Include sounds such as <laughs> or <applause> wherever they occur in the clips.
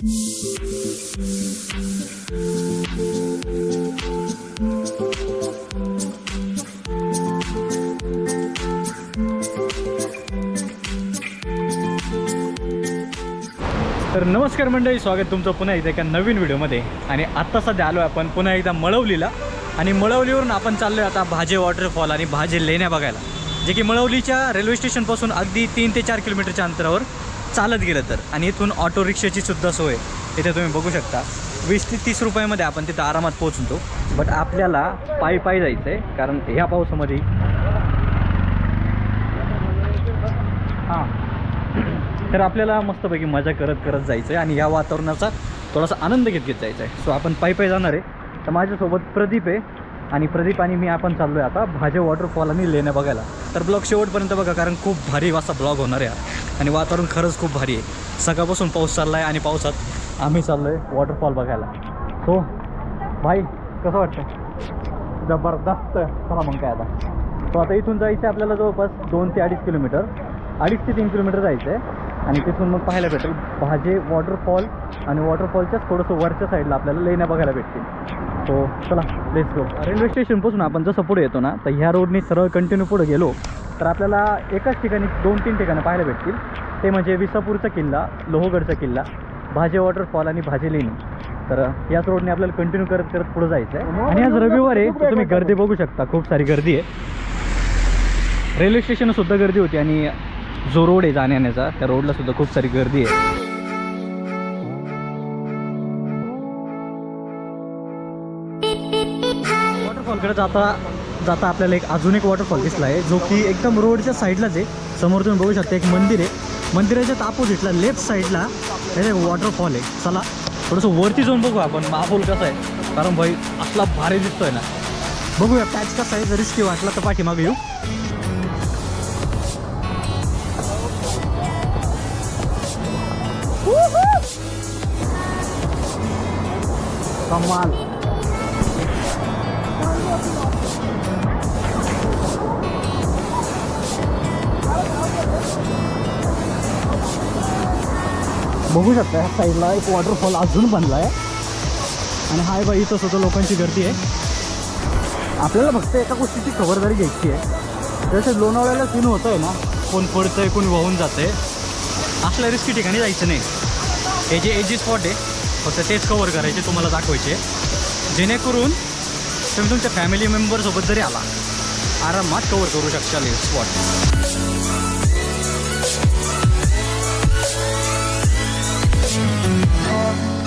तर नमस्कार मंडळी स्वागत तुमचं पुन्हा एकदा एका नवीन व्हिडिओमध्ये. आणि आत्ता सध्या आलो आपण पुन्हा एकदा मळवलीला. आणि मळवलीवरून आपण चाललो आहे आता भाजे वॉटरफॉल आणि भाजे लेण्या बघायला. जे की मळवलीच्या रेल्वे स्टेशनपासून अगदी तीन ते चार किलोमीटरच्या अंतरावर. चालत गेलं तर. आणि इथून ऑटो रिक्षाची सुद्धा सोय इथे तुम्ही बघू शकता. वीस ते तीस रुपयामध्ये आपण तिथं आरामात पोहोचतो. बट आपल्याला पायी पायी जायचं आहे कारण ह्या पावसामध्ये हां. तर आपल्याला मस्तपैकी मजा करत करत जायचं आहे आणि या वातावरणाचा थोडासा आनंद घेत घेत जायचा आहे सो आपण पायी पायी जाणार आहे. तर माझ्यासोबत प्रदीप आहे. आणि प्रदीप आणि मी आपण चाललो आहे आता भाजे वॉटरफॉल आणि लेण्या बघायला. तर ब्लॉग शेवटपर्यंत बघा कारण खूप भारी असा ब्लॉग होणार आहे. आणि वातावरण खरंच खूप भारी आहे. सकाळपासून पाऊस चालला आहे आणि पावसात आम्ही चाललो आहे वॉटरफॉल बघायला. हो भाई कसं वाटतं जबरदस्त. चला मग काय आता. तो आता इथून जायचं आहे आपल्याला जवळपास दोन ते अडीच किलोमीटर. अडीच ते तीन किलोमीटर जायचं आहे आणि तिथून मग पाहायला भेटेल भाजे वॉटरफॉल आणि वॉटरफॉलच्याच थोडंसं वरच्या साईडला आपल्याला लेण्या बघायला भेटतील. सो चला लेट्स गो रेल्वे स्टेशनपासून आपण जसं पुढे येतो ना तर ह्या रोडनी सरळ कंटिन्यू पुढे गेलो तर आपल्याला एकाच ठिकाणी दोन तीन ठिकाणं पाहायला भेटतील. ते म्हणजे विसापूरचा किल्ला लोहगडचा किल्ला भाजे वॉटरफॉल आणि भाजे लेणी. तर याच रोडने आपल्याला कंटिन्यू करत करत पुढे जायचं आहे आणि आज रविवार आहे तर तुम्ही गर्दी बघू शकता खूप सारी गर्दी आहे. रेल्वे स्टेशनसुद्धा गर्दी होती आणि जो रोड आहे जाण्या येण्याचा त्या रोडला सुद्धा खूप सारी गर्दी आहे. इकडे जाता जाता आपल्याला एक अजून एक वॉटरफॉल दिसला आहे जो की एकदम रोडच्या साईडलाच आहे. समोर तुम्ही बघू शकता एक मंदिर आहे. मंदिराच्या अपोजिटला लेफ्ट साईडला एक वॉटरफॉल आहे. चला थोडंसं वरती जाऊन बघू आपण महापूल कसा आहे. कारण भाई असला भारी दिसतोय ना. बघूया पॅच कसा आहे जरी रिस्की वाटला तर पाठीमागे येऊ. कमाल. बघू शकता ह्या साईडला एक वॉटरफॉल अजून बनला आहे. आणि हाय बाई इथं स्वतः लोकांची गर्दी आहे. आपल्याला फक्त एका गोष्टीची खबरदारी घ्यायची आहे. जसं लोणावळ्याला सीन होतं आहे ना कोण पडतंय कोण वाहून जातंय असल्या रिस्की ठिकाणी जायचं नाही. हे जे एजी स्पॉट आहे फक्त तेच कवर करायचे तुम्हाला दाखवायचे. जेणेकरून तुम्ही तुमच्या फॅमिली मेंबरसोबत जरी आला आरामात कवर करू शकता स्पॉट Thank you.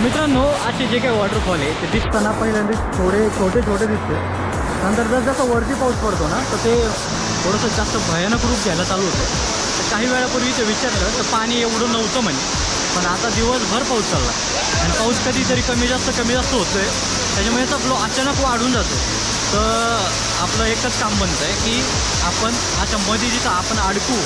तर मित्रांनो असे जे काही वॉटरफॉल आहे ते दिसताना पहिल्यांदा थोडे छोटे छोटे दिसते. नंतर जर जसं वरती पाऊस पडतो ना तर ते थोडंसं जास्त भयानक रूप घ्यायला चालू होतं. तर काही वेळापूर्वी ते विचारलं तर पाणी एवढं नव्हतं म्हणे. पण आता दिवसभर पाऊस चालला आणि पाऊस कधीतरी कमी जास्त कमी जास्त होतोय. त्याच्यामुळे याचा फ्लो अचानक वाढून जातो. तर आपलं एकच काम बनतं आहे की आपण अशा मध्ये जिथं आपण अडकू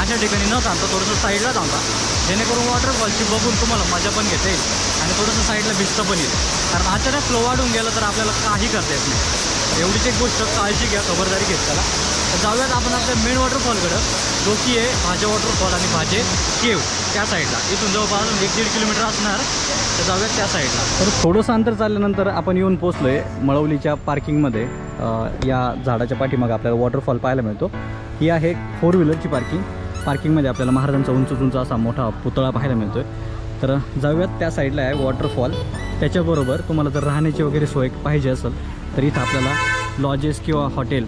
अशा ठिकाणी न थांबता थोडंसं साईडला थांबा. जेणेकरून वॉटरफॉलची बघून तुम्हाला मजा पण घेता येईल आणि थोडंसं साईडला भिजतं पण येईल. कारण अचानक फ्लो वाढून गेलं तर आपल्याला काही करता येत नाही. एवढीच एक गोष्ट काळजी घ्या खबरदारी घेत त्याला तर जाऊयात आपण आपल्या मेन वॉटरफॉलकडं जो की आहे भाजे वॉटरफॉल आणि भाजे केव त्या साईडला. इथून जवळपास एक दीड किलोमीटर असणार. तर जाऊयात त्या साईडला. तर थोडंसं अंतर चालल्यानंतर आपण येऊन पोचलो आहे मळवलीच्या पार्किंगमध्ये या झाडाच्या पाठीमागं आपल्याला वॉटरफॉल पाहायला मिळतो. ही आहे फोर व्हीलरची पार्किंग पार्किंगमध्ये आपल्याला महाराजांचा उंच उंच असा मोठा पुतळा पाहायला मिळतो आहे तर जाऊयात त्या साईडला आहे वॉटरफॉल. त्याच्याबरोबर तुम्हाला जर राहण्याची वगैरे सोय पाहिजे असेल तर इथं आपल्याला लॉजेस किंवा हॉटेल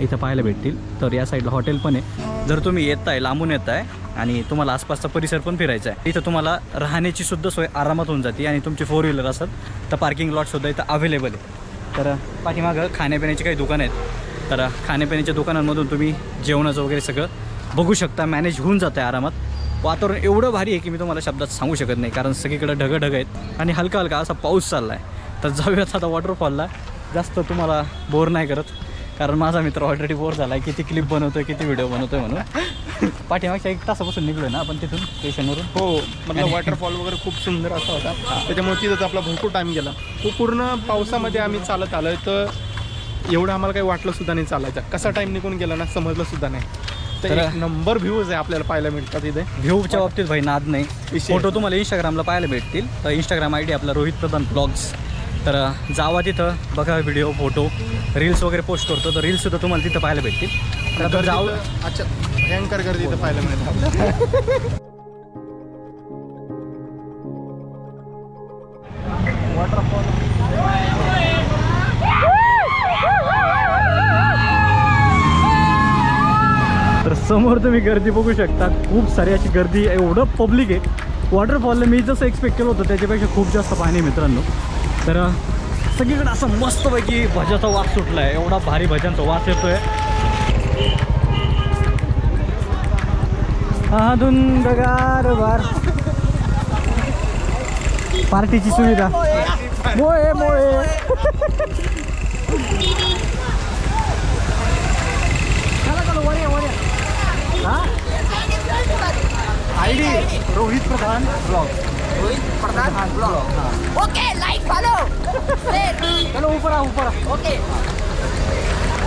इथं पाहायला भेटतील. तर या साईडला हॉटेल पण आहे. जर तुम्ही येत आहे लांबून येत आहे आणि तुम्हाला आसपासचा परिसर पण फिरायचा आहे इथं तुम्हाला राहण्याची सुद्धा सोय आरामात होऊन जाते आणि तुमचे फोर व्हीलर असेल तर पार्किंग लॉटसुद्धा इथं अवेलेबल आहे. तर पाठीमागं खाण्यापिण्याची काही दुकानं आहेत. तर खाण्यापिण्याच्या दुकानांमधून तुम्ही जेवणाचं वगैरे सगळं बघू शकता मॅनेज होऊन जातं आहे आरामात. वातावरण एवढं भारी आहे की मी तुम्हाला शब्दात सांगू शकत नाही कारण सगळीकडे ढगं ढग आहेत आणि हलका हलका असा पाऊस चालला आहे तर जाऊयात आता वॉटरफॉलला जास्त तुम्हाला बोर नाही करत कारण माझा मित्र ऑलरेडी बोर झाला आहे किती क्लिप बनवतोय किती व्हिडिओ बनवतोय म्हणून. <laughs> पाठीमागच्या एक तासापासून निघलो ना आपण तिथून स्टेशनवरून हो मतलब वॉटरफॉल वगैरे खूप सुंदर असा होता. त्याच्यामुळे तिथंच आपला भरपूर टाईम गेला. तो पूर्ण पावसामध्ये आम्ही चालत आलोय तर एवढं आम्हाला काही वाटलं सुद्धा नाही चालायचं. कसा टाईम निघून गेला ना समजलं सुद्धा नाही. तर एक नंबर व्ह्यूज आहे आपल्याला पाहायला मिळतात इथे. व्ह्यूच्या बाबतीत भाई नाद नाही. फोटो तुम्हाला इंस्टाग्रामला पाहायला भेटतील. तर इंस्टाग्राम आय डी आपला रोहित प्रधान ब्लॉग्स तर जावा तिथं बघा व्हिडिओ फोटो रील्स वगैरे पोस्ट करतो. तर रील्ससुद्धा तुम्हाला तिथं पाहायला भेटतील. तर जाऊ अच्छा भयंकर गर्दी इथं पाहायला मिळतात. <laughs> समोर तुम्ही गर्दी बघू शकता खूप सारी अशी गर्दी एवढं पब्लिक आहे. वॉटरफॉलला मी जसं एक्सपेक्ट केलं होतं त्याच्यापेक्षा खूप जास्त पाणी आहे मित्रांनो. तर सगळीकडे असं मस्तपैकी भजाचा वास सुटला आहे एवढा भारी भजांचा वास येतोय. अधून धुंदगार बार पार्टीची सुविधा. मोये मोये. <laughs> I D Rohit Pradhan blog Okay, like, follow. Share. चलो ऊपर आ ऊपर आ Okay.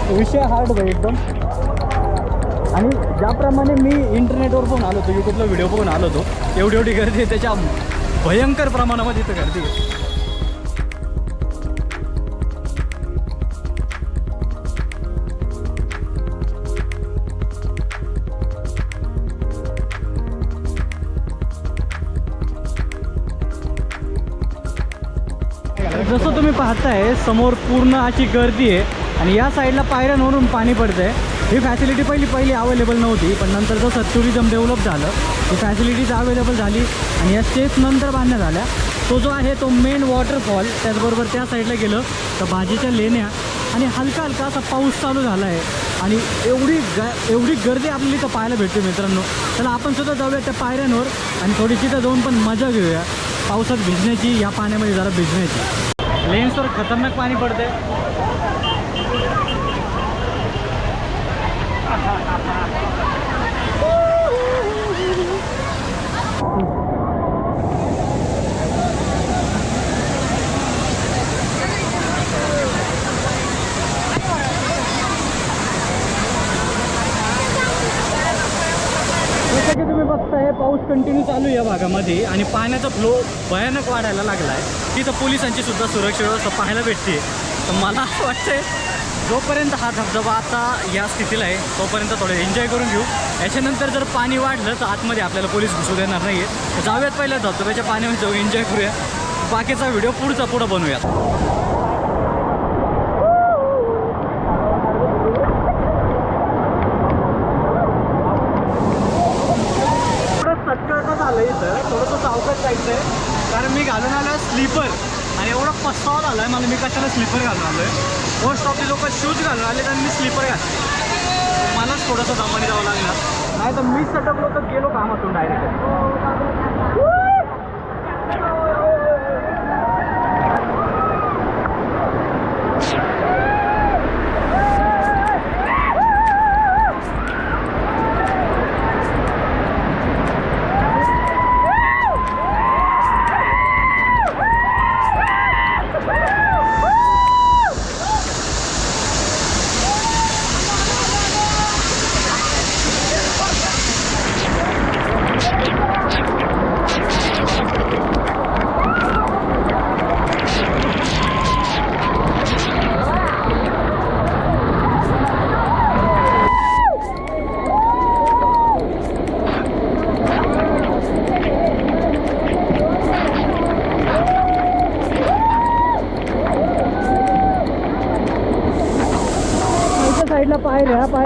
विषय हार्ड भाई एकदम आणि ज्याप्रमाणे मी इंटरनेटवर पण आलो होतो यूट्यूबला व्हिडिओ बघून आलो होतो एवढी एवढी गर्दी आहे त्याच्या भयंकर प्रमाणामध्ये इथं गर्दी आहे आहे समोर पूर्ण अशी गर्दी आहे. आणि या साईडला पायऱ्यांवरून पाणी पडतं आहे ही फॅसिलिटी पहिली पहिली अवेलेबल नव्हती पण नंतर जसं टुरिझम डेव्हलप झालं ही फॅसिलिटीज अवेलेबल झाली आणि या स्टेप्स नंतर बांधण्यात आल्या. तो जो आहे तो मेन वॉटरफॉल त्याचबरोबर त्या साईडला गेलं तर भाजीच्या लेण्या आणि हलका हलका असा पाऊस चालू झाला आहे आणि एवढी ग एवढी गर्दी आपल्याला इथं पाहायला भेटते मित्रांनो. चला आपण सुद्धा जाऊया त्या पायऱ्यांवर आणि थोडी तिथं जाऊन पण मजा घेऊया. पावसात भिजण्याची या पाण्यामध्ये जरा भिजण्याची. लेन्सवर खतरनाक पाणी पडते जसं की तुम्ही बघताय पाऊस कंटिन्यू चालू आहे या भागामध्ये आणि पाण्याचा फ्लो भयानक वाढायला लागला आहे तिथं पोलिसांची सुद्धा सुरक्षा व्यवस्था पाहायला भेटते. तर मला असं वाटतंय जोपर्यंत हा धबधबा आता या स्थितीला आहे तोपर्यंत थोडं एन्जॉय करून घेऊ. याच्यानंतर जर पाणी वाढलं तर आतमध्ये आपल्याला पोलीस घुसू देणार नाही आहे जाऊयात पहिल्या धबधब्याच्या पाण्यामध्ये जाऊ एन्जॉय करूया. बाकीचा व्हिडिओ पुढचा पुढं बनवूयात थोडं सटकळतं झालं इथं थोडंसं सावकाश जायचं आहे कारण मी घालून आलो स्लीपर. आणि एवढा पस्तावा झाला आहे मला मी कशाला स्लीपर घालून आलो आहे मोस्ट ऑफ लोक शूज घालून आले आणि मी स्लीपर घातले. मलाच थोडंसं दमाने जावं लागणार. नाही तर मी सटकलो तर गेलो कामातून डायरेक्ट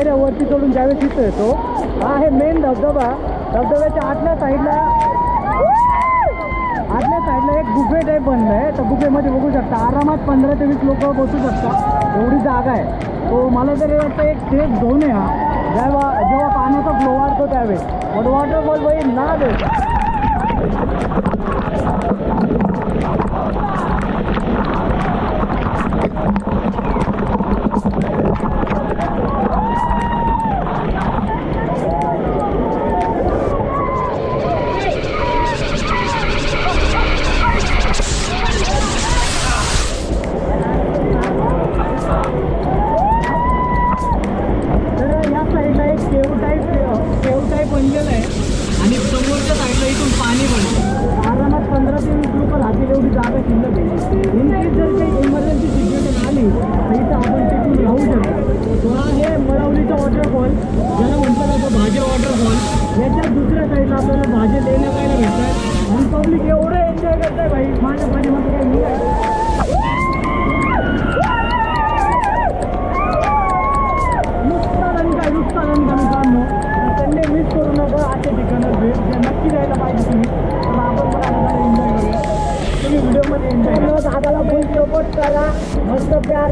पायऱ्या वरती चढून ज्यावेळेस तिथं येतो हा आहे मेन धबधबा. धबधब्याच्या आतल्या साईडला आतल्या साईडला एक गुफे टाईप बनलं आहे तर गुफेमध्ये बघू शकता आरामात पंधरा ते वीस लोक बसू शकतात. एवढी जागा आहे. तो मला तरी वाटतं एक सेफ झोन आहे हा. जेव्हा जेव्हा पाण्याचा फ्लो वाढतो त्यावेळेस. बट वॉटरफॉल बाई ना दे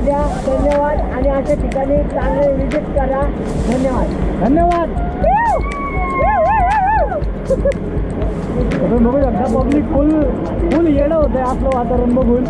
प्यार द्या. धन्यवाद. आणि अशा ठिकाणी चांगले विजिट करा. धन्यवाद. धन्यवाद. <laughs> बघू शकता पब्लिक फुल फुल येणं होतं आपलं वातावरण बघून.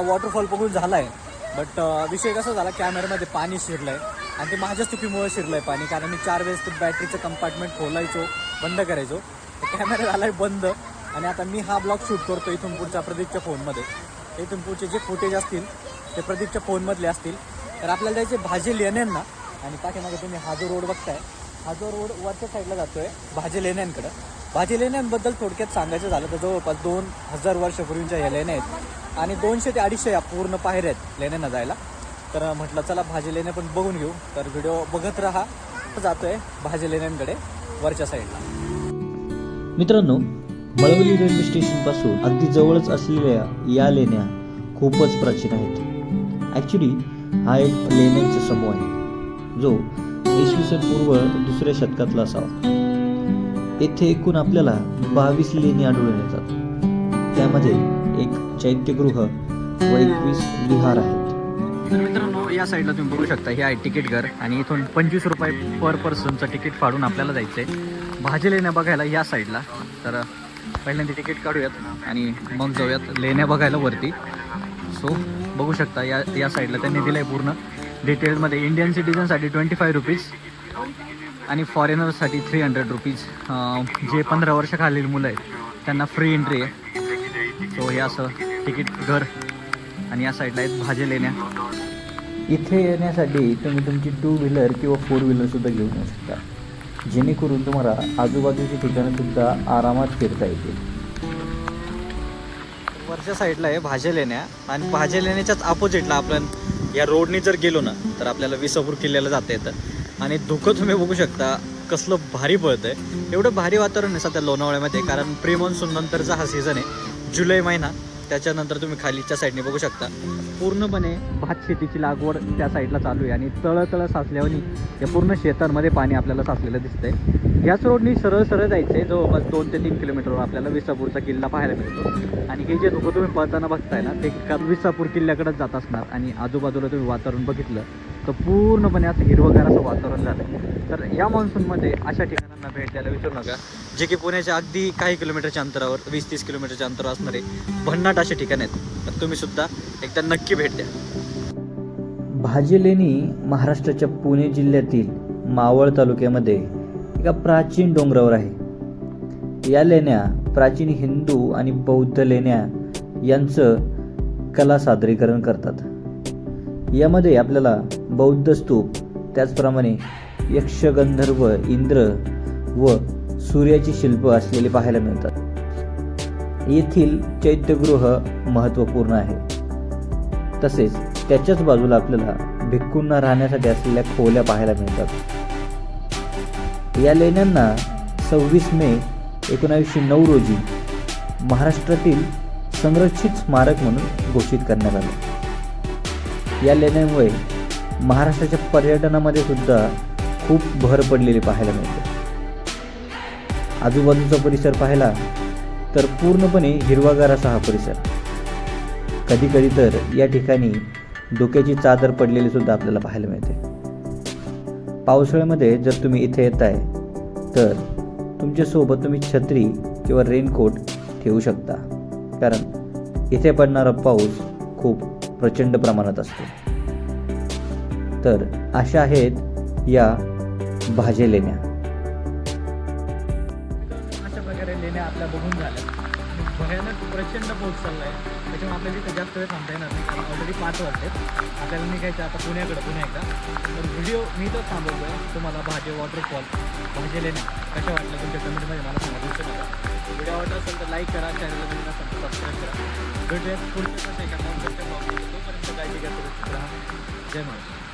आपला वॉटरफॉल बघून झाला आहे बट विषय कसा झाला कॅमेऱ्यामध्ये पाणी शिरलं आहे आणि ते माझ्या चुकीमुळे शिरलं आहे पाणी कारण मी चार वेळेस ते बॅटरीचं कंपार्टमेंट खोलायचो बंद करायचो. तर कॅमेरा झाला आहे बंद. आणि आता मी हा ब्लॉग शूट करतो इथून पुढच्या प्रदीपच्या फोनमध्ये. इथून पुढचे जे फुटेज असतील ते प्रदीपच्या फोनमधले असतील. तर आपल्याला जायचे भाजी लेण्यांना आणि पाठीमागे तुम्ही हा जो रोड बघताय. हा जो रोड वरच्या साईडला जातोय भाजी लेण्यांकडं. भाजी लेण्यांबद्दल थोडक्यात सांगायचं झालं तर जवळपास दोन हजार वर्षापूर्वीच्या ह्या लेण्या आहेत. आणि दोनशे ते अडीचशे या पूर्ण पायऱ्या आहेत लेण्यांना जायला. तर म्हटलं चला भाजी लेण्या पण बघून घेऊ. तर व्हिडिओ बघत राहा. जातोय भाजी लेण्यांकडे वरच्या साईडला मित्रांनो मळवली रेल्वे स्टेशनपासून अगदी जवळच असलेल्या या लेण्या खूपच प्राचीन आहेत. ॲक्च्युली हा एक लेण्यांचा समूह आहे जो इसवी सन पूर्व दुसऱ्या शतकातला असावा. येथे एकूण आपल्याला बावीस लेणी आढळून येतात. त्यामध्ये एक चैत्यगृह व एकवीस विहार आहेत. तर मित्रांनो या साईडला तुम्ही बघू शकता हे आहे तिकीट घर आणि इथून पंचवीस रुपये पर पर्सनचं तिकीट फाडून आपल्याला जायचं आहे भाजी लेण्या बघायला या साईडला. तर पहिल्यांदा तिकीट काढूयात आणि मग जाऊयात लेण्या बघायला वरती. सो बघू शकता या या साईडला त्यांनी दिलं आहे पूर्ण. डिटेलमध्ये इंडियन सिटीजनसाठी ट्वेंटी फाय रुपीज आणि फॉरेनर्ससाठी थ्री हंड्रेड रुपीज जे पंधरा वर्षाखालील मुलं आहेत त्यांना फ्री एंट्री आहे. सो हे असं तिकीट घर. आणि या साईडला आहेत भाज्या लेण्या. इथे येण्यासाठी तुम्ही तुमची टू व्हीलर किंवा फोर व्हीलरसुद्धा घेऊन येऊ शकता. जेणेकरून तुम्हाला आजूबाजूची ठिकाणं सुद्धा आरामात फिरता येतील. वरच्या साईडला आहे भाज्या लेण्या. आणि भाज्या लेण्याच्याच अपोजिटला आपण या रोडने जर गेलो ना तर आपल्याला विसापूर किल्ल्याला जाता येतं. आणि धुकं तुम्ही बघू शकता कसलं भारी पळतं आहे एवढं भारी वातावरण आहे सध्या लोणावळ्यामध्ये कारण प्री मान्सून नंतरचा हा सीझन आहे. जुलै महिना त्याच्यानंतर तुम्ही खालीच्या साईडने बघू शकता. पूर्णपणे भात शेतीची लागवड त्या साईडला चालू आहे आणि तळं तळं साचल्यावानी या पूर्ण शेतांमध्ये पाणी आपल्याला साचलेलं दिसतंय. याच रोडनी सरळ सरळ जायचं आहे जवळपास दोन ते तीन किलोमीटरवर आपल्याला विसापूरचा किल्ला पाहायला मिळतो. आणि हे जे धुकं तुम्ही पळताना बघताय ना ते का विसापूर किल्ल्याकडेच जात असणार आणि आजूबाजूला तुम्ही वातावरण बघितलं तर पूर्णपणे असं हिरवगार असं वातावरण झालं तर या मान्सूनमध्ये अशा ठिकाणांना भेट द्यायला विचारू नका जे की पुण्याच्या अगदी काही किलोमीटरच्या अंतरावर वीस तीस किलोमीटरच्या अंतरावर असणारे भन्नाट असे ठिकाण आहेत. तर तुम्ही सुद्धा एकदा नक्की भेट द्या. भाजी लेणी महाराष्ट्राच्या पुणे जिल्ह्यातील मावळ तालुक्यामध्ये एका प्राचीन डोंगरावर आहे. या लेण्या प्राचीन हिंदू आणि बौद्ध लेण्या यांचं कला सादरीकरण करतात. यामध्ये आपल्याला बौद्ध स्तूप त्याचप्रमाणे यक्षगंधर्व इंद्र व सूर्याची शिल्प असलेले पाहायला मिळतात. येथील चैत्यगृह महत्त्वपूर्ण आहे. तसेच त्याच्याच बाजूला आपल्याला भिक्खूंना राहण्यासाठी असलेल्या खोल्या पाहायला मिळतात. या लेण्यांना सव्वीस मे एकोणावीसशे नऊ रोजी महाराष्ट्रातील संरक्षित स्मारक म्हणून घोषित करण्यात आले. या लेण्यांमुळे महाराष्ट्राच्या पर्यटनामध्ये सुद्धा खूप भर पडलेली पाहायला मिळते. आजूबाजूचा परिसर पाहिला तर पूर्णपणे हिरवागार असा हा परिसर. कधी कधी तर या ठिकाणी डोक्याची चादर पडलेली सुद्धा आपल्याला पाहायला मिळते. पावसाळ्यामध्ये जर तुम्ही इथे येत आहे तर तुमच्यासोबत तुम्ही छत्री किंवा रेनकोट ठेवू शकता. कारण इथे पडणारा पाऊस खूप प्रचंड प्रमाणात असतो. तर अशा आहेत या भाजे लेण्या. अशा प्रकारे लेण्या आपल्या बघून झाल्या. भयानक प्रचंड पाऊस चालला आहे त्याच्यामुळे आपल्याला इथे जास्त वेळ थांबता येणार नाही ऑलरेडी पाच वाजले. आपल्याला निघायचं आता पुण्याकडे पुण्या एकदा. तर व्हिडिओ मी तर थांबवतो आहे तुम्हाला भाजे वॉटरफॉल भाजे लेण्या कशा वाटल्या तुमच्या कमेंटमध्ये मला सांगा. दिसू नका व्हिडिओ आवडला असेल तर लाईक करा चॅनलला नवीन असेल तर सबस्क्राईब करा. भेटूया पुढच्या एका कॉन्सेप्टच्या तोपर्यंत काळजी घ्या सुरक्षित राहा. जय महाराज.